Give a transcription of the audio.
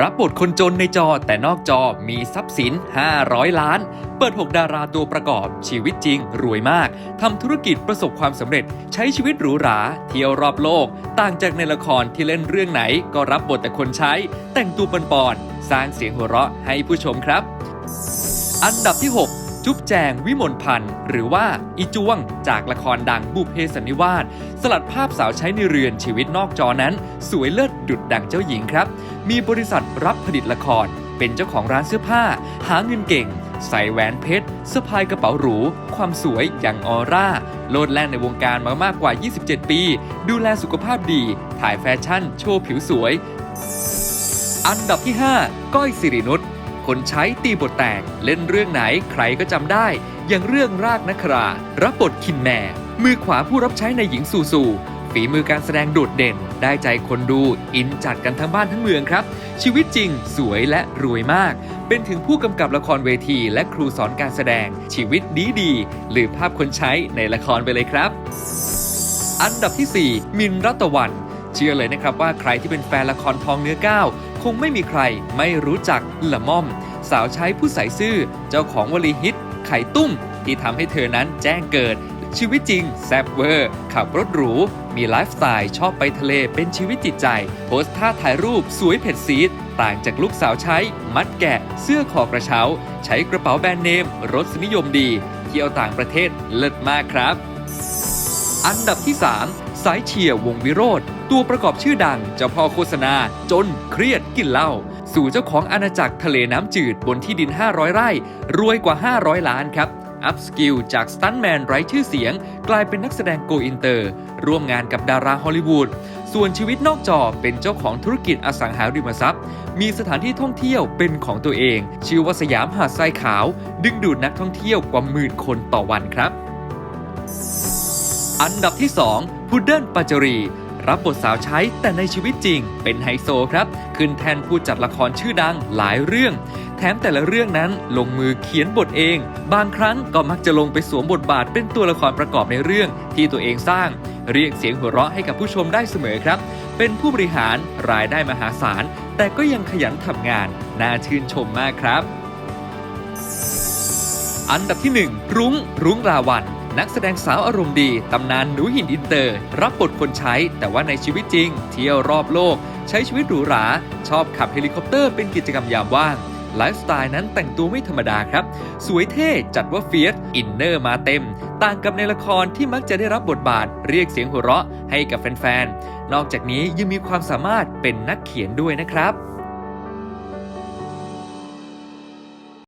รับบทคนจนในจอแต่นอกจอมีทรัพย์สิน 500 ล้าน เปิด 6 ดาราตัวประกอบ ชีวิตจริง รวยมากทำธุรกิจประสบความสำเร็จ ใช้ชีวิตหรูหรา เที่ยวรอบโลก ต่างจากในละครที่เล่นเรื่องไหน ก็รับบทแต่คนใช้ แต่งตัวปนปอนสร้างเสียงหัวเราะให้ผู้ชมครับ อันดับที่ 6 จุ๊บแจงวิมลพันธ์ หรือว่าอีจวง จากละครดังบุพเพสันนิวาสสลัดภาพสาวใช้ในเรือนชีวิตนอกจอนั้น สวยเลิศดุดดังเจ้าหญิงครับ มีบริษัทรับผลิตละคร เป็นเจ้าของร้านเสื้อผ้า หาเงินเก่ง ใส่แหวนเพชรสะพายกระเป๋าหรู ความสวยอย่างออร่า โลดแล่นในวงการมามากกว่า 27 ปี ดูแลสุขภาพดี ถ่ายแฟชั่น โชว์ผิวสวย อันดับที่ 5 ก้อยสิรินุช คนใช้ตีบทแตก เล่นเรื่องไหนใครก็จำได้ อย่างเรื่องรากนครา รับบทคินแม่ มือขวาผู้รับใช้ในหญิงสู่สู่ฝีมือการแสดงโดดเด่น ได้ใจคนดู อินจัดกันทั้งบ้านทั้งเมืองครับ ชีวิตจริง สวยและรวยมาก เป็นถึงผู้กำกับละครเวที และครูสอนการแสดง ชีวิตดีดีๆลืมภาพคนใช้ในละครไปเลยครับ อันดับที่ 4 มินรัตวัน เชื่อเลยนะครับว่าใครที่เป็นแฟนละครทองเนื้อก้าว งไม่มีใครไม่รู้จักละม่อม สาวใช้ผู้ใส่ซื่อ เจ้าของวลีฮิต ไข่ตุ้ม ที่ทำให้เธอนั้นแจ้งเกิด ชีวิตจริงแซบเวอร์ ขับรถหรู มีไลฟ์สไตล์ชอบไปทะเลเป็นชีวิตจิตใจ โพสท่าถ่ายรูปสวยเผ็ดซีด ต่างจากลูกสาวใช้ มัดแกะ เสื้อคอกระเช้า ใช้กระเป๋าแบรนด์เนม รสนิยมดี เที่ยวต่างประเทศเลิศมากครับ อันดับที่ 3 สายเชียร์วงวิโรธตัวประกอบชื่อดังเจ้าพ่อโฆษณา จนเครียดกินเหล้าสู่เจ้าของอาณาจักรทะเลน้ำจืดบนที่ดิน 500 ไร่ รวยกว่า 500 ล้านครับอัพสกิลจากสตันแมนไร้ชื่อเสียง กลายเป็นนักแสดงโกอินเตอร์ ร่วมงานกับดาราฮอลลีวูดส่วนชีวิตนอกจอเป็นเจ้าของธุรกิจอสังหาริมทรัพย์ มีสถานที่ท่องเที่ยวเป็นของตัวเอง ชื่อว่าสยามหาดทรายขาว ดึงดูดนักท่องเที่ยวกว่าหมื่นคนต่อวันครับ อันดับที่ 2 พุดเดิ้ลปัจจรี รับบทสาวใช้แต่ในชีวิตจริง เป็นไฮโซครับ ขึ้นแทนผู้จัดละครชื่อดังหลายเรื่อง แถมแต่ละเรื่องนั้นลงมือเขียนบทเอง บางครั้งก็มักจะลงไปสวมบทบาทเป็นตัวละครประกอบในเรื่องที่ตัวเองสร้าง เรียกเสียงหัวเราะให้กับผู้ชมได้เสมอครับ เป็นผู้บริหารรายได้มหาศาล แต่ก็ยังขยันทำงาน น่าชื่นชมมากครับ อันดับที่ 1 รุ้งรุ้งราวัน นักแสดงสาวอารมณ์ดี ตำนานหนูหินอินเตอร์ รับบทคนใช้ แต่ว่าในชีวิตจริง เที่ยวรอบโลก ใช้ชีวิตหรูหรา ชอบขับเฮลิคอปเตอร์เป็นกิจกรรมยามว่างไลฟ์สไตล์นั้นแต่งตัวไม่ธรรมดาครับ สวยเท่จัดว่าเฟียสอินเนอร์มาเต็ม ต่างกับในละครที่มักจะได้รับบทบาท เรียกเสียงหัวเราะให้กับแฟนๆ นอกจากนี้ยังมีความสามารถเป็นนักเขียนด้วยนะครับ